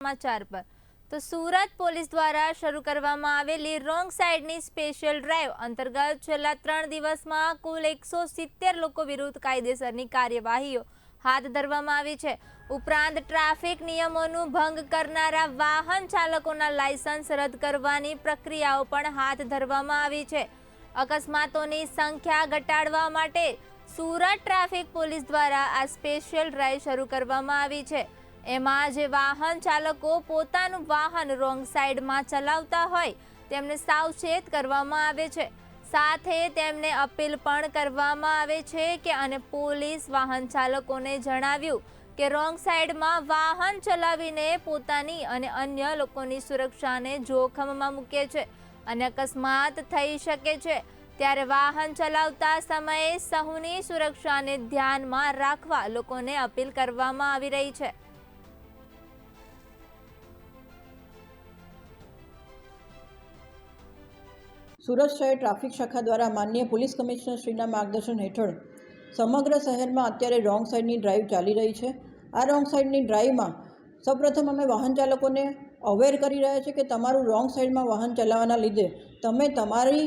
સમાચાર પર. તો સુરત પોલીસ દ્વારા શરૂ કરવામાં આવેલી રોંગ સાઇડની સ્પેશિયલ ડ્રાઈવ અંતર્ગત છેલ્લા ત્રણ દિવસમાં કુલ એકસો સિત્તેર લોકો વિરુદ્ધ કાયદેસરની કાર્યવાહીઓ હાથ ધરવામાં આવી છે. ઉપરાંત ટ્રાફિક નિયમોનું ભંગ કરનારા વાહન ચાલકોના લાયસન્સ રદ કરવાની પ્રક્રિયાઓ પણ હાથ ધરવામાં આવી છે. અકસ્માતોની સંખ્યા ઘટાડવા માટે સુરત ટ્રાફિક પોલીસ દ્વારા આ સ્પેશિયલ ડ્રાઈવ શરૂ કરવામાં આવી છે. એમાં જે વાહન ચાલકો પોતાનું વાહન રોંગ સાઈડમાં ચલાવતા હોય, તેમને સાવચેત કરવામાં આવે છે. સાથે તેમને અપીલ પણ કરવામાં આવે છે કે અને પોલીસ વાહન ચાલકોને જણાવ્યું કે રોંગ સાઈડમાં વાહન ચલાવીને પોતાની અને અન્ય લોકોની સુરક્ષાને જોખમમાં મૂકે છે અને અકસ્માત થઈ શકે છે. ત્યારે વાહન ચલાવતા સમયે સહુની સુરક્ષાને ધ્યાનમાં રાખવા લોકોને અપીલ કરવામાં આવી રહી છે. સુરત શહેર ટ્રાફિક શાખા દ્વારા માન્ય પોલીસ કમિશનર શ્રીના માર્ગદર્શન હેઠળ સમગ્ર શહેરમાં અત્યારે રોંગ સાઈડની ડ્રાઈવ ચાલી રહી છે. આ રોંગ સાઈડની ડ્રાઈવમાં સૌપ્રથમ અમે વાહન ચાલકોને અવેર કરી રહ્યા છીએ કે તમારું રોંગ સાઈડમાં વાહન ચલાવવાના લીધે તમે તમારી